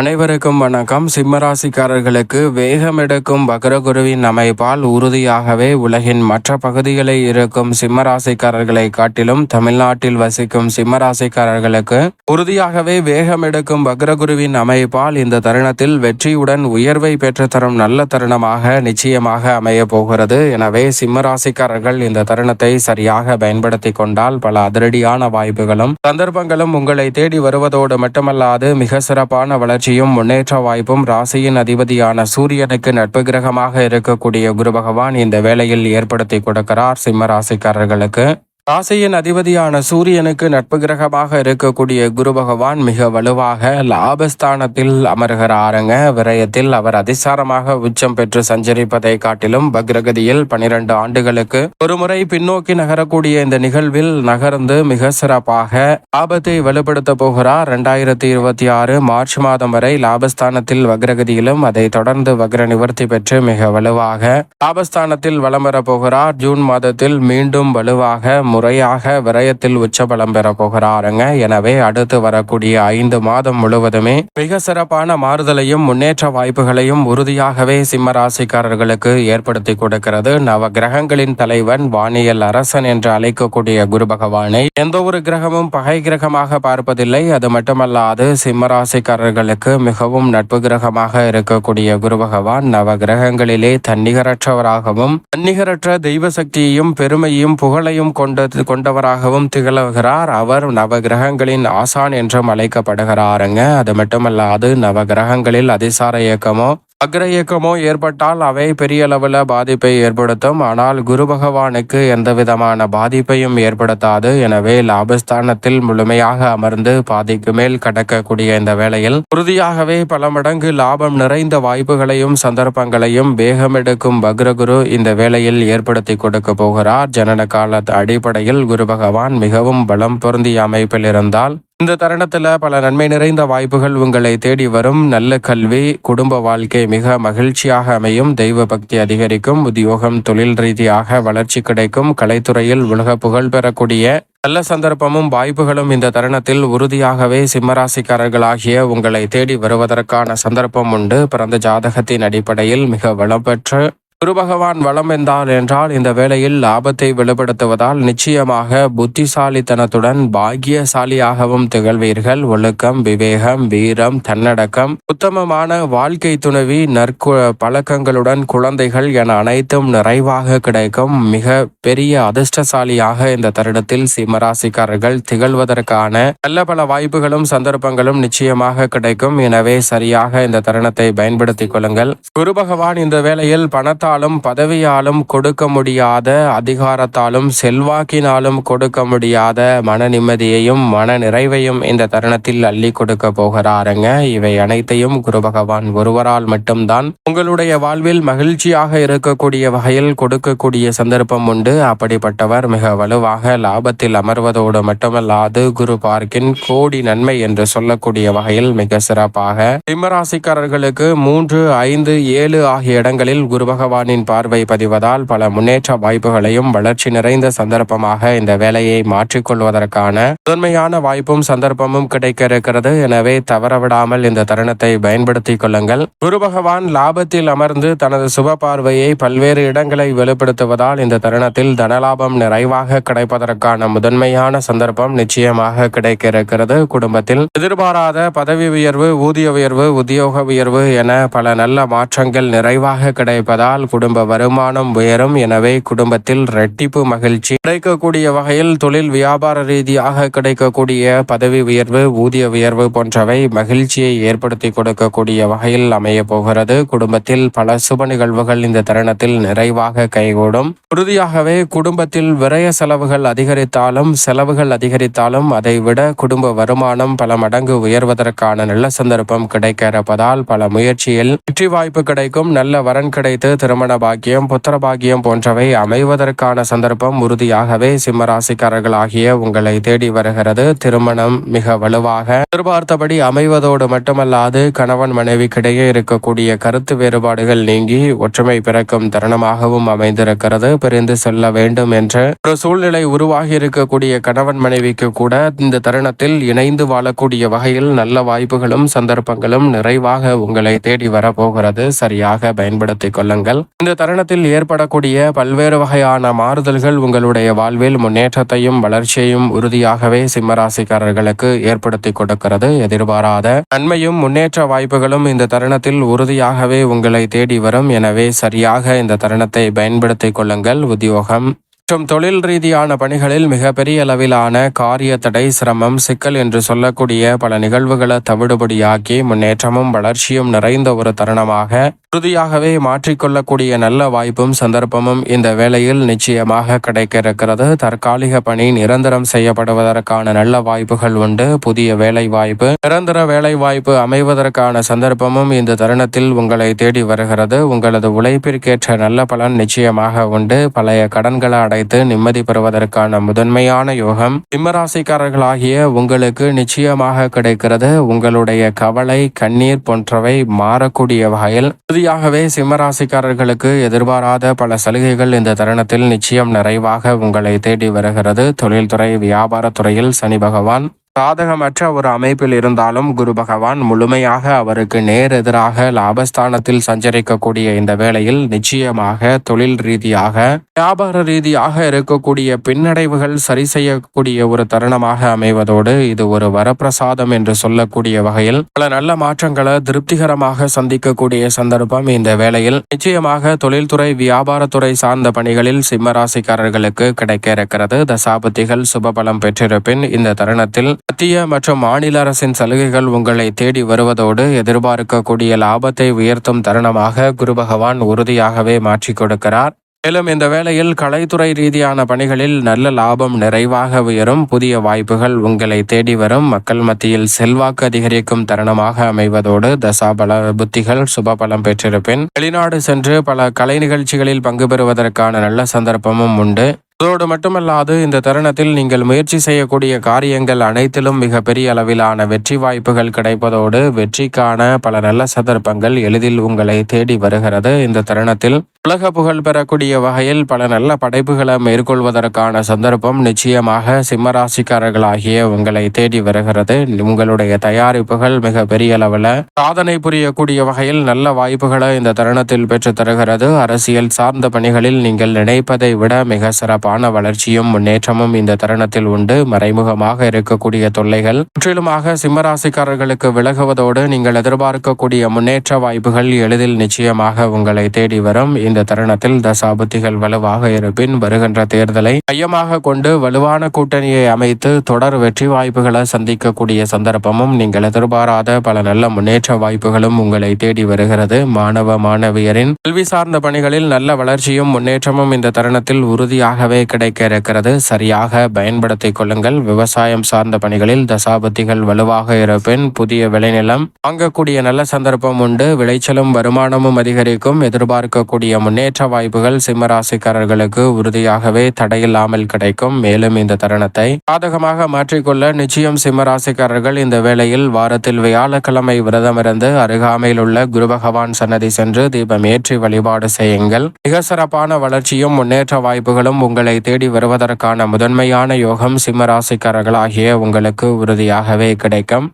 அனைவருக்கும் வணக்கம். சிம்மராசிக்காரர்களுக்கு வேகம் எடுக்கும் வக்ரகுருவின் அமைப்பால் உறுதியாகவே உலகின் மற்ற பகுதிகளில் இருக்கும் சிம்மராசிக்காரர்களை காட்டிலும் தமிழ்நாட்டில் வசிக்கும் சிம்மராசிக்காரர்களுக்கு உறுதியாகவே வேகம் எடுக்கும் வக்ரகுருவின் அமைப்பால் இந்த தருணத்தில் வெற்றியுடன் உயர்வை பெற்றுத்தரும் நல்ல தருணமாக நிச்சயமாக அமைய போகிறது. எனவே சிம்மராசிக்காரர்கள் இந்த தருணத்தை சரியாக பயன்படுத்தி கொண்டால் பல அதிரடியான வாய்ப்புகளும் சந்தர்ப்பங்களும் உங்களை தேடி வருவதோடு மட்டுமல்லாது மிக சிறப்பான வளர்ச்சி வளர்ச்சியும் முன்னேற்ற வாய்ப்பும் ராசியின் அதிபதியான சூரியனுக்கு நட்பு கிரகமாக இருக்கக்கூடிய குரு பகவான் இந்த வேளையில் ஏற்படுத்தி கொடுக்கிறார். சிம்ம ராசிக்காரர்களுக்கு ராசியின் அதிபதியான சூரியனுக்கு நட்பு கிரகமாக இருக்கக்கூடிய குரு பகவான் மிக வலுவாக லாபஸ்தானத்தில் அமர்கிறாருங்க. விரயத்தில் அவர் அதிசாரமாக உச்சம் பெற்று சஞ்சரிப்பதை காட்டிலும் பக்ரகதியில் பனிரெண்டு ஆண்டுகளுக்கு ஒருமுறை பின்னோக்கி நகரக்கூடிய இந்த நிகழ்வில் நகர்ந்து மிக சிறப்பாக லாபத்தை வலுப்படுத்த போகிறார். இரண்டாயிரத்தி இருபத்தி ஆறு மார்ச் மாதம் வரை லாபஸ்தானத்தில் வக்ரகதியிலும் அதை தொடர்ந்து வக்ர நிவர்த்தி பெற்று மிக வலுவாக லாபஸ்தானத்தில் வலம் வரப் போகிறார். ஜூன் மாதத்தில் மீண்டும் வலுவாக முறையாக விரயத்தில் உச்சபலம் பெற போகிறாருங்க. எனவே அடுத்து வரக்கூடிய ஐந்து மாதம் முழுவதுமே மிக சிறப்பான மாறுதலையும் முன்னேற்ற வாய்ப்புகளையும் உறுதியாகவே சிம்மராசிக்காரர்களுக்கு ஏற்படுத்தி கொடுக்கிறது. நவ கிரகங்களின் தலைவன் வானியல் அரசன் என்று அழைக்கக்கூடிய குரு பகவானை எந்த ஒரு கிரகமும் பகை கிரகமாக பார்ப்பதில்லை. அது மட்டுமல்லாது சிம்மராசிக்காரர்களுக்கு மிகவும் நட்பு கிரகமாக இருக்கக்கூடிய குரு பகவான் நவ கிரகங்களிலே தன்னிகரற்றவராகவும் தன்னிகரற்ற தெய்வ சக்தியையும் பெருமையும் புகழையும் கொண்டு கொண்டவராகவும் திகழ்கிறார். அவர் நவகிரகங்களின் ஆசான் என்றும் அழைக்கப்படுகிறாருங்க. அது மட்டுமல்லாது நவகிரகங்களில் அதிசார இயக்கமோ அக்ர இயக்கமோ ஏற்பட்டால் அவை பெரிய அளவில் பாதிப்பை ஏற்படுத்தும். ஆனால் குரு பகவானுக்கு எந்த விதமான பாதிப்பையும் ஏற்படுத்தாது. எனவே லாபஸ்தானத்தில் முழுமையாக அமர்ந்து பாதிக்கு மேல் கடக்கக்கூடிய இந்த வேளையில் உறுதியாகவே பல மடங்கு லாபம் நிறைந்த வாய்ப்புகளையும் சந்தர்ப்பங்களையும் வேகமெடுக்கும் பக்ரகுரு இந்த வேளையில் ஏற்படுத்தி கொடுக்க போகிறார். ஜனன கால அடிப்படையில் குரு பகவான் மிகவும் பலம் பொருந்திய அமைப்பில் இருந்தால் இந்த தருணத்தில் பல நன்மை நிறைந்த வாய்ப்புகள் உங்களை தேடி வரும். நல்ல கல்வி குடும்ப வாழ்க்கை மிக மகிழ்ச்சியாக அமையும். தெய்வ பக்தி அதிகரிக்கும். உத்தியோகம் தொழில் ரீதியாக வளர்ச்சி கிடைக்கும். கலைத்துறையில் உலக புகழ் பெறக்கூடிய நல்ல சந்தர்ப்பமும் வாய்ப்புகளும் இந்த தருணத்தில் உறுதியாகவே சிம்மராசிக்காரர்களாகிய உங்களை தேடி வருவதற்கான சந்தர்ப்பம் உண்டு. பிறந்த ஜாதகத்தின் அடிப்படையில் மிக வளம் பெற்று குருபகவான் வளம் வந்தால் என்றால் இந்த வேளையில் லாபத்தை வெளிப்படுத்துவதால் நிச்சயமாக புத்திசாலித்தனத்துடன் பாக்கியசாலியாகவும் திகழ்வீர்கள். ஒழுக்கம் விவேகம் வீரம் தன்னடக்கம் உத்தமமான வாழ்க்கை துணவி நற்கு பழக்கங்களுடன் குழந்தைகள் என அனைத்தும் நிறைவாக கிடைக்கும். மிக பெரிய அதிர்ஷ்டசாலியாக இந்த தருணத்தில் சிம்மராசிக்காரர்கள் திகழ்வதற்கான நல்ல பல வாய்ப்புகளும் சந்தர்ப்பங்களும் நிச்சயமாக கிடைக்கும். எனவே சரியாக இந்த தருணத்தை பயன்படுத்திக் கொள்ளுங்கள். குரு பகவான் இந்த வேளையில் பணத்தால் பணத்தாலும் பதவியாலும் கொடுக்க முடியாத அதிகாரத்தாலும் செல்வாக்கினாலும் கொடுக்க முடியாத மன நிம்மதியையும் மன நிறைவையும் இந்த தருணத்தில் அள்ளி கொடுக்க போகிறாருங்க. இவை அனைத்தையும் குரு பகவான் ஒருவரால் மட்டும்தான் உங்களுடைய வாழ்வில் மகிழ்ச்சியாக இருக்கக்கூடிய வகையில் கொடுக்கக்கூடிய சந்தர்ப்பம் உண்டு. அப்படிப்பட்டவர் மிக வலுவாக லாபத்தில் அமர்வதோடு மட்டுமல்லாது குரு பார்க்கின் கோடி நன்மை என்று சொல்லக்கூடிய வகையில் மிக சிறப்பாக. சிம்மராசிக்காரர்களுக்கு மூன்று ஐந்து ஏழு ஆகிய இடங்களில் குரு பகவான் பகவானின் பார்வை பதிவதால் பல முன்னேற்ற வாய்ப்புகளையும் வளர்ச்சி நிறைந்த சந்தர்ப்பமாக இந்த வேலையை மாற்றிக்கொள்வதற்கான முதன்மையான வாய்ப்பும் சந்தர்ப்பமும் கிடைக்க இருக்கிறது எனவே தவறவிடாமல் இந்த தருணத்தை பயன்படுத்திக் கொள்ளுங்கள். குரு பகவான் லாபத்தில் அமர்ந்து தனது சுப பார்வையை பல்வேறு இடங்களை வெளிப்படுத்துவதால் இந்த தருணத்தில் தனலாபம் நிறைவாக கிடைப்பதற்கான முதன்மையான சந்தர்ப்பம் நிச்சயமாக கிடைக்க இருக்கிறது குடும்பத்தில் எதிர்பாராத பதவி உயர்வு ஊதிய உயர்வு உத்தியோக உயர்வு என பல நல்ல மாற்றங்கள் நிறைவாக கிடைப்பதால் குடும்ப வருமானம் உயரும். எனவே குடும்பத்தில் ரெட்டிப்பு மகிழ்ச்சி. கிடைக்கக்கூடிய வகையில் தொழில் வியாபார ரீதியாக கிடைக்கக்கூடிய பதவி உயர்வு ஊதிய உயர்வு போன்றவை மகிழ்ச்சியை ஏற்படுத்தி கொடுக்கக்கூடிய வகையில் அமைய போகிறது. குடும்பத்தில் பல சுப நிகழ்வுகள் இந்த தருணத்தில் நிறைவாக கைகூடும். உறுதியாகவே குடும்பத்தில் விரய செலவுகள் அதிகரித்தாலும் செலவுகள் அதிகரித்தாலும் அதைவிட குடும்ப வருமானம் பல மடங்கு உயர்வதற்கான நல்ல சந்தர்ப்பம் கிடைக்க இருப்பதால் பல முயற்சியில் வெற்றி வாய்ப்பு கிடைக்கும். நல்ல வரன் கிடைத்து திரு திருமண பாக்கியம் புத்திர பாக்கியம் போன்றவை அமைவதற்கான சந்தர்ப்பம் உறுதியாகவே சிம்மராசிக்காரர்களாகிய உங்களை தேடி வருகிறது. திருமணம் மிக வலுவாக எதிர்பார்த்தபடி அமைவதோடு மட்டுமல்லாது கணவன் மனைவிக்கிடையே இருக்கக்கூடிய கருத்து வேறுபாடுகள் நீங்கி ஒற்றுமை பிறக்கும் தருணமாகவும் அமைந்திருக்கிறது. பிரிந்து செல்ல வேண்டும் என்ற ஒரு சூழ்நிலை உருவாகி இருக்கக்கூடிய கணவன் மனைவிக்கு கூட இந்த தருணத்தில் இணைந்து வாழக்கூடிய வகையில் நல்ல வாய்ப்புகளும் சந்தர்ப்பங்களும் நிறைவாக உங்களை தேடி வரப்போகிறது. சரியாக பயன்படுத்திக் கொள்ளுங்கள். இந்த தருணத்தில் ஏற்படக்கூடிய பல்வேறு வகையான மாறுதல்கள் உங்களுடைய வாழ்வில் முன்னேற்றத்தையும் வளர்ச்சியையும் உறுதியாகவே சிம்மராசிக்காரர்களுக்கு ஏற்படுத்தி கொடுக்கிறது. எதிர்பாராத நன்மையும் முன்னேற்ற வாய்ப்புகளும் இந்த தருணத்தில் உறுதியாகவே உங்களை தேடி வரும். எனவே சரியாக இந்த தருணத்தை பயன்படுத்திக் கொள்ளுங்கள். உத்தியோகம் மற்றும் தொழில் ரீதியான பணிகளில் மிகப்பெரிய அளவிலான காரிய தடை சிரமம் சிக்கல் என்று சொல்லக்கூடிய பல நிகழ்வுகளை தவிடுபடியாக்கி முன்னேற்றமும் வளர்ச்சியும் நிறைந்த ஒரு தருணமாக உறுதியாகவே மாற்றிக்கொள்ளக்கூடிய நல்ல வாய்ப்பும் சந்தர்ப்பமும் இந்த வேளையில் நிச்சயமாக கிடைக்க இருக்கிறது தற்காலிக பணி நிரந்தரம் செய்யப்படுவதற்கான நல்ல வாய்ப்புகள் உண்டு. புதிய வேலை வாய்ப்பு நிரந்தர வேலை வாய்ப்பு அமைவதற்கான சந்தர்ப்பமும் இந்த தருணத்தில் உங்களை தேடி வருகிறது. உங்களது உழைப்பிற்கேற்ற நல்ல பலன் நிச்சயமாக உண்டு. பழைய கடன்களை அடைத்து நிம்மதி பெறுவதற்கான முதன்மையான யோகம் சிம்மராசிக்காரர்களாகிய உங்களுக்கு நிச்சயமாக கிடைக்கிறது. உங்களுடைய கவலை கண்ணீர் போன்றவை மாறக்கூடிய வகையில் உறுதியாகவே சிம்மராசிக்காரர்களுக்கு எதிர்பாராத பல சலுகைகள் இந்த தருணத்தில் நிச்சயம் நிறைவாக உங்களை தேடி வருகிறது. தொழில்துறை வியாபாரத்துறையில் சனி பகவான் சாதகமற்ற ஒரு அமைப்பில் இருந்தாலும் குரு பகவான் முழுமையாக அவருக்கு நேர் எதிராக லாபஸ்தானத்தில் சஞ்சரிக்கக்கூடிய இந்த வேளையில் நிச்சயமாக தொழில் ரீதியாக வியாபார ரீதியாக இருக்கக்கூடிய பின்னடைவுகள் சரி செய்யக்கூடிய ஒரு தருணமாக அமைவதோடு இது ஒரு வரப்பிரசாதம் என்று சொல்லக்கூடிய வகையில் பல நல்ல மாற்றங்களை திருப்திகரமாக சந்திக்கக்கூடிய சந்தர்ப்பம் இந்த வேளையில் நிச்சயமாக தொழில்துறை வியாபாரத்துறை சார்ந்த பணிகளில் சிம்மராசிக்காரர்களுக்கு கிடைக்க இருக்கிறது. தசாபதிகள் சுபபலம் பெற்றிருப்பின் இந்த தருணத்தில் மத்திய மற்றும் மாநில அரசின் சலுகைகள் உங்களை தேடி வருவதோடு எதிர்பார்க்கக்கூடிய லாபத்தை உயர்த்தும் தருணமாக குரு பகவான் உறுதியாகவே மாற்றிக் கொடுக்கிறார். மேலும் இந்த வேளையில் கலைத்துறை ரீதியான பணிகளில் நல்ல லாபம் நிறைவாக உயரும். புதிய வாய்ப்புகள் உங்களை தேடி வரும். மக்கள் மத்தியில் செல்வாக்கு அதிகரிக்கும் தருணமாக அமைவதோடு தசாபல புத்திகள் சுபபலம் பெற்றிருப்பின். வெளிநாடு சென்று பல கலை நிகழ்ச்சிகளில் பங்கு பெறுவதற்கான நல்ல சந்தர்ப்பமும் உண்டு. அதோடு மட்டுமல்லாது இந்த தருணத்தில் நீங்கள் முயற்சி செய்யக்கூடிய காரியங்கள் அனைத்திலும் மிக பெரிய அளவிலான வெற்றி வாய்ப்புகள் கிடைப்பதோடு வெற்றிக்கான பல நல்ல சந்தர்ப்பங்கள் எளிதில் உங்களை தேடி வருகிறது. இந்த தருணத்தில் உலக புகழ் பெறக்கூடிய வகையில் பல நல்ல படைப்புகளை மேற்கொள்வதற்கான சந்தர்ப்பம் நிச்சயமாக சிம்மராசிக்காரர்களாகிய உங்களை தேடி வருகிறது. உங்களுடைய தயாரிப்புகள் மிக பெரிய அளவில் சாதனை புரியக்கூடிய வகையில் நல்ல வாய்ப்புகளை இந்த தருணத்தில் பெற்று தருகிறது. அரசியல் சார்ந்த பணிகளில் நீங்கள் நினைப்பதை விட மிக சிறப்பான வளர்ச்சியும் முன்னேற்றமும் இந்த தருணத்தில் உண்டு. மறைமுகமாக இருக்கக்கூடிய தொல்லைகள் முற்றிலுமாக சிம்மராசிக்காரர்களுக்கு விலகுவதோடு நீங்கள் எதிர்பார்க்கக்கூடிய முன்னேற்ற வாய்ப்புகள் எளிதில் நிச்சயமாக உங்களை தேடி வரும். இந்த தருணத்தில் தசாபுத்திகள் வலுவாக இருப்பின் வருகின்ற தேர்தலை மையமாக கொண்டு வலுவான கூட்டணியை அமைத்து தொடர் வெற்றி வாய்ப்புகளை சந்திக்கக்கூடிய சந்தர்ப்பமும் நீங்கள் எதிர்பாராத பல நல்ல முன்னேற்ற வாய்ப்புகளும் உங்களை தேடி வருகிறது. மாணவ மாணவியரின் கல்வி சார்ந்த பணிகளில் நல்ல வளர்ச்சியும் முன்னேற்றமும் இந்த தருணத்தில் உறுதியாகவே கிடைக்க இருக்கிறது. சரியாக பயன்படுத்திக் கொள்ளுங்கள். விவசாயம் சார்ந்த பணிகளில் தசாபத்திகள் வலுவாக இருப்பின் புதிய விளைநிலம் வாங்கக்கூடிய நல்ல சந்தர்ப்பம் உண்டு. விளைச்சலும் வருமானமும் அதிகரிக்கும். எதிர்பார்க்கக்கூடிய முன்னேற்ற வாய்ப்புகள் சிம்மராசிக்காரர்களுக்கு உறுதியாகவே தடையில்லாமல் கிடைக்கும். மேலும் இந்த தருணத்தை சாதகமாக மாற்றிக்கொள்ள நிச்சயம் சிம்மராசிக்காரர்கள் இந்த வேளையில் வாரத்தில் வியாழக்கிழமை விரதமிருந்து அருகாமையில் உள்ள குரு பகவான் சன்னதி சென்று தீபம் ஏற்றி வழிபாடு செய்யுங்கள். மிக சிறப்பான வளர்ச்சியும் முன்னேற்ற வாய்ப்புகளும் உங்களை தேடி வருவதற்கான முதன்மையான யோகம் சிம்மராசிக்காரர்களாகிய உங்களுக்கு உறுதியாகவே கிடைக்கும்.